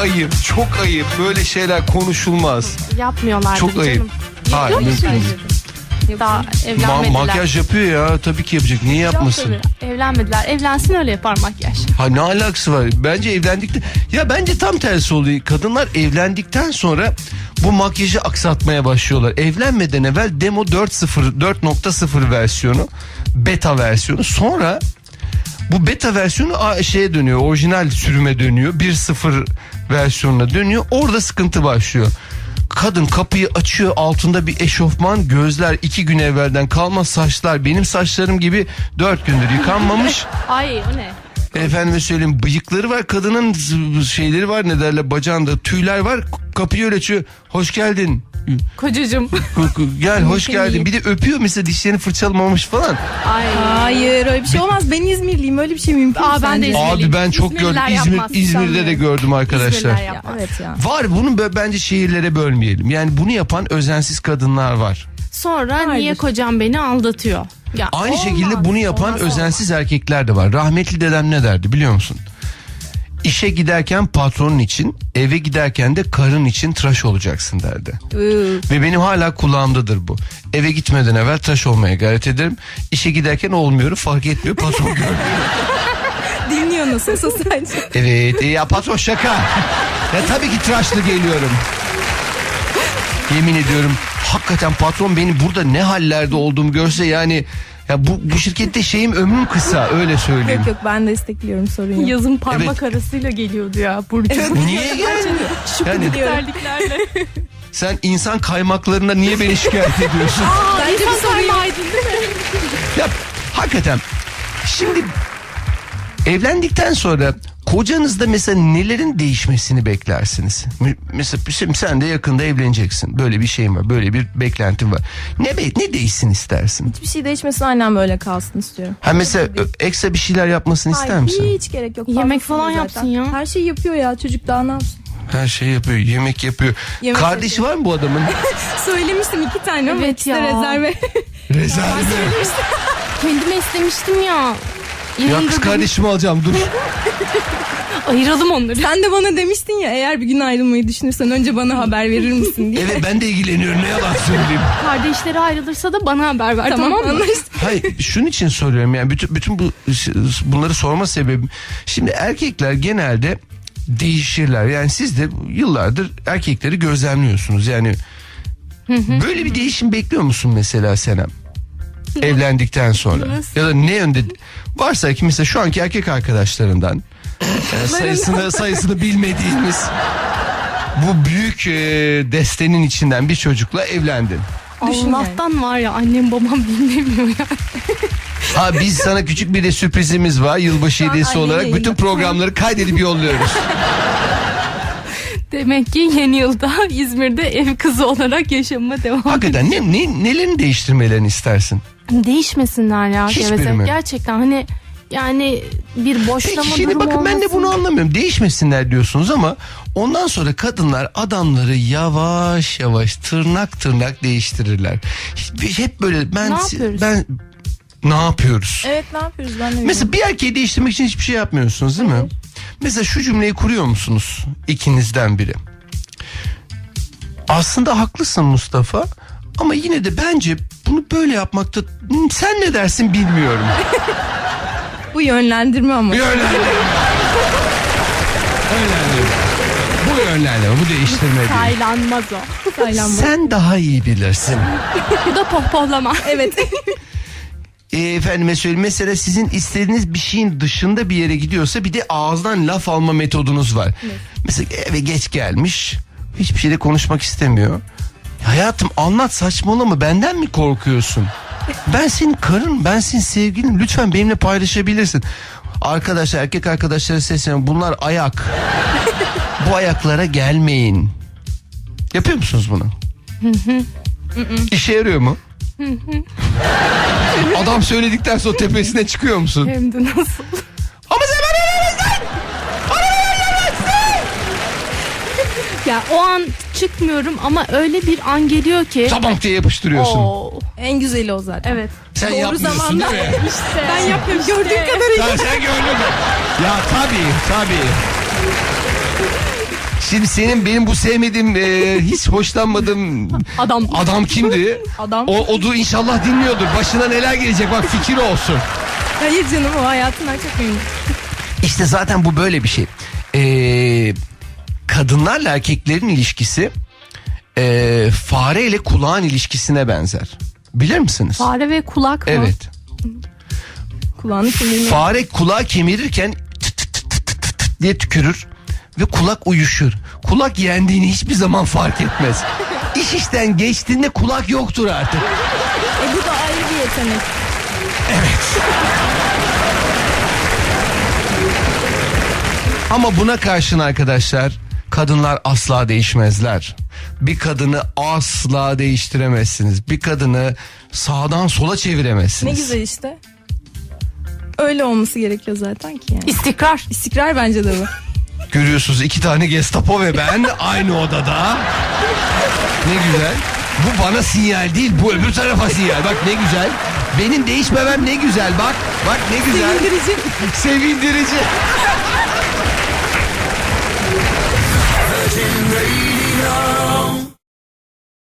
ayıp, çok ayıp. Böyle şeyler konuşulmaz. Yapmıyorlar Çok tabii ayıp. canım. Hayır, Yapıyor mümkün değil. Daha Ma- evlenmediler. makyaj yapıyor ya tabii ki yapacak. Niye Yok yapmasın? tabii, Evlenmediler. Evlensin öyle yapar makyaj. Ha ne alakası var? Bence evlendikten ya bence tam tersi oluyor. Kadınlar evlendikten sonra bu makyajı aksatmaya başlıyorlar. Evlenmeden evvel demo 4.0 4.0 versiyonu, beta versiyonu. Sonra bu beta versiyonu a- şeye dönüyor. Orijinal sürüme dönüyor. 1.0 versiyonuna dönüyor. Orada sıkıntı başlıyor. Kadın kapıyı açıyor altında bir eşofman gözler iki gün evvelden kalma saçlar benim saçlarım gibi dört gündür yıkanmamış Ay o ne? Efendime söyleyeyim bıyıkları var kadının şeyleri var ne derler bacağında tüyler var kapıyı öyle açıyor hoş geldin Kocacığım. gel hoş geldin bir de öpüyor mesela dişlerini fırçalamamış falan Ay. Hayır öyle bir şey olmaz. Ben İzmirliyim öyle bir şey mümkün Aa, ben de? İzmirliyim. abi ben çok İzmirliler gördüm İzmir, yapmaz, İzmir'de de sanmıyorum. gördüm arkadaşlar İzmirliler Ya, yapmaz. evet ya. var bunu bö- bence şehirlere bölmeyelim yani bunu yapan özensiz kadınlar var Sonra Hayır. niye kocam beni aldatıyor? Ya aynı olmaz, şekilde bunu yapan olmaz, özensiz erkekler de var rahmetli dedem ne derdi biliyor musun İşe giderken patronun için, eve giderken de karın için tıraş olacaksın derdi. Ve benim hala kulağımdadır bu. Eve gitmeden evvel tıraş olmaya gayret ederim. İşe giderken olmuyorum fark etmiyor patron görmüyor. dinliyor nasılsa sadece. evet e, ya patron şaka. ya tabii ki tıraşlı geliyorum. Yemin ediyorum hakikaten patron beni burada ne hallerde olduğumu görse yani ya bu, bu şirkette şeyim ömrüm kısa öyle söyleyeyim. yok yok ben destekliyorum sorun yok. Yazın parmak arasıyla geliyordu ya Burcu. Niye geldi? Yani Terliklerle. sen insan kaymaklarına niye beni şikayet ediyorsun? Bence bir değil mi? Ya hakikaten şimdi evlendikten sonra kocanızda mesela nelerin değişmesini beklersiniz? Mesela şimdi sen de yakında evleneceksin. Böyle bir şeyin var. Böyle bir beklentin var. Ne be- ne değişsin istersin? Hiçbir şey değişmesin aynen böyle kalsın istiyorum. Ha mesela ekstra bir şeyler yapmasını ister Hayır, misin? Hiç gerek yok. Yemek falan zaten. yapsın ya. Her şeyi yapıyor ya çocuk daha ne yapsın? Her şeyi yapıyor. Yemek yapıyor. Yemek Kardeşi var mı bu adamın? Söylemiştim iki tane ama Evet ikisi de ya. rezerve. Rezerve. Kendime istemiştim ya. Ya kız kardeşimi alacağım dur. Ayıralım onları. Sen de bana demiştin ya eğer bir gün ayrılmayı düşünürsen önce bana haber verir misin diye. Evet ben de ilgileniyorum ne yalan söyleyeyim. Kardeşleri ayrılırsa da bana haber ver tamam, tamam mı? anlaştık. Hayır şunun için soruyorum yani bütün bütün bu bunları sorma sebebim şimdi erkekler genelde değişirler yani siz de yıllardır erkekleri gözlemliyorsunuz yani böyle bir değişim bekliyor musun mesela Senem? Evlendikten sonra Nasıl? ya da ne yönde varsa ki mesela şu anki erkek arkadaşlarından e, sayısını sayısını bilmediğimiz bu büyük e, destenin içinden bir çocukla evlendin. Allah'tan var ya annem babam dinlemiyor ya. Ha biz sana küçük bir de sürprizimiz var. Yılbaşı hediyesi olarak bütün programları kaydedip yolluyoruz. Demek ki yeni yılda İzmir'de ev kızı olarak yaşamama devam Hakikaten ne, ne nelerini değiştirmelerini istersin? Değişmesinler ya Hiçbiri geveze. mi? Gerçekten hani yani bir boşlama Peki şimdi durumu bakın ben de bunu anlamıyorum. Değişmesinler diyorsunuz ama ondan sonra kadınlar adamları yavaş yavaş tırnak tırnak değiştirirler. Hep- Hep böyle ben Ne yapıyoruz? ben ne yapıyoruz? Evet ne yapıyoruz ben de bilmiyorum. Mesela bir erkeği değiştirmek için hiçbir şey yapmıyorsunuz değil mi? Mesela şu cümleyi kuruyor musunuz ikinizden biri? Aslında haklısın Mustafa ama yine de bence bunu böyle yapmakta sen ne dersin bilmiyorum. Bu yönlendirme ama. Yönlendirme. Yönlendirme. Bu yönlendirme, bu değiştirme değil. Saylanmaz o. Saylanma. Sen daha iyi bilirsin. Bu da pohpohlama. evet. E, efendime söyleyeyim mesela sizin istediğiniz bir şeyin dışında bir yere gidiyorsa bir de ağızdan laf alma metodunuz var. Mesela eve geç gelmiş hiçbir şeyde konuşmak istemiyor. Hayatım anlat saçmalama benden mi korkuyorsun? Ben senin karın ben senin sevgilin lütfen benimle paylaşabilirsin. Arkadaşlar erkek arkadaşlara sesleniyorum bunlar ayak. Bu ayaklara gelmeyin. Yapıyor musunuz bunu? İşe yarıyor mu? Adam söyledikten sonra tepesine çıkıyor musun? Hem de nasıl? Ama sen bana veremezsin! Ya o an çıkmıyorum ama öyle bir an geliyor ki. Tabank diye yapıştırıyorsun. Oo. En güzeli o zaten. Evet. Sen Doğru yapmıyorsun zamanda. değil mi? İşte. Ben yapmıyorum gördüğüm kadarıyla. Ya sen gördün? Ya tabii tabii. Şimdi senin benim bu sevmediğim e, hiç hoşlanmadığım Adam. adam kimdi? Adam. O odu inşallah dinliyordur. Başına neler gelecek bak fikir olsun. Hayır canım o hayatından çok memnun. İşte zaten bu böyle bir şey. Ee, kadınlarla erkeklerin ilişkisi e, fare ile kulağın ilişkisine benzer. Bilir misiniz? Fare ve kulak mı? Evet. Kulağını kemirmiyor. Fare kulağı kemirirken tıt tıt tıt tıt tıt diye tükürür ve kulak uyuşur. Kulak yendiğini hiçbir zaman fark etmez. İş işten geçtiğinde kulak yoktur artık. E bu da ayrı bir yetenek. Ama buna karşın arkadaşlar kadınlar asla değişmezler. Bir kadını asla değiştiremezsiniz. Bir kadını sağdan sola Ne çeviremezsiniz. güzel işte. Öyle olması gerekiyor zaten ki yani. İstikrar. İstikrar bence de bu. Görüyorsunuz iki tane Gestapo ve ben aynı odada. Ne güzel. Bu bana sinyal değil bu öbür tarafa sinyal. Bak ne güzel. Benim değişmemem ne güzel bak. Bak ne güzel. Sevindirici. Sevindirici.